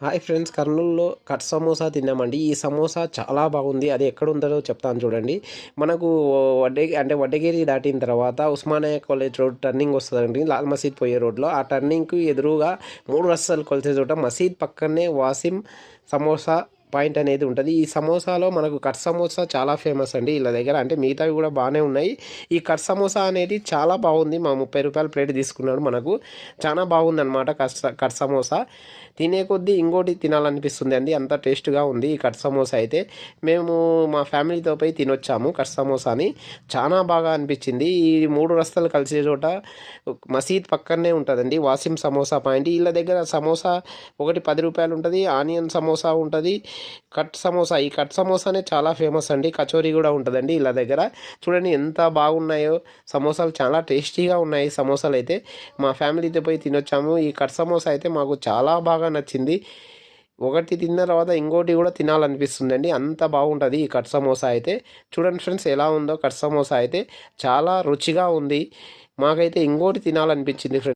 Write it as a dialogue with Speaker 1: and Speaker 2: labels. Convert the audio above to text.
Speaker 1: Hi friends కర్నూలులో cut samosa తిన్నామండి. ఈ సమోసా చాలా బాగుంది. అది ఎక్కడ ఉందో చెప్తాను చూడండి. మనకు వడ్డే అంటే వడ్డగిరి దాటిన తర్వాత ఉస్మానియా కాలేజ్ రోడ్ టర్నింగ్ వస్తుందండి. లాల్ మసీద్ పోయే రోడ్లో. ఆ టర్నింగ్కి ఎదురుగా మూడు రస్తాలు కొలిసే చోట మసీద్ పక్కనే వాసిం సమోసా పాయింట్ అనేది ఉంటుంది. ఈ సమోసాలో మనకు కట్ సమోసా చాలా ఫేమస్ అండి వీళ్ళ దగ్గర. అంటే మిగతావి కూడా బాగానే ఉన్నాయి. ఈ కట్ సమోసా అనేది చాలా బాగుంది. మా ముప్పై రూపాయల ప్లేట్ తీసుకున్నాడు మనకు. చాలా బాగుంది అనమాట కట్ కట్ సమోసా. తినే కొద్దీ ఇంకోటి తినాలనిపిస్తుంది అండి. అంత టేస్ట్గా ఉంది ఈ కట్ సమోసా అయితే. మేము మా ఫ్యామిలీతో పోయి తినొచ్చాము కట్ సమోసాని. చాలా బాగా అనిపించింది. ఈ మూడు రస్తాలు కలిసే చోట మసీద్ పక్కనే ఉంటుందండి వాసిం సమోసా పాయింట్. వీళ్ళ దగ్గర సమోసా ఒకటి పది రూపాయలు ఉంటుంది. ఆనియన్ సమోసా ఉంటుంది. కట్ సమోసా. ఈ కట్ సమోసానే చాలా ఫేమస్ అండి. కచోరీ కూడా ఉంటుందండి ఇలా దగ్గర. చూడండి ఎంత బాగున్నాయో. సమోసాలు చాలా టేస్టీగా ఉన్నాయి సమోసాలు అయితే. మా ఫ్యామిలీతో పోయి తినొచ్చాము. ఈ కట్ సమోసా అయితే మాకు చాలా బాగా నచ్చింది. ఒకటి తిన్న తర్వాత ఇంకోటి కూడా తినాలనిపిస్తుందండి. అంత బాగుంటుంది ఈ కట్ సమోసా అయితే. చూడండి ఫ్రెండ్స్ ఎలా ఉందో కట్ సమోసా అయితే. చాలా రుచిగా ఉంది. మాకైతే ఇంకోటి తినాలనిపించింది ఫ్రెండ్స్.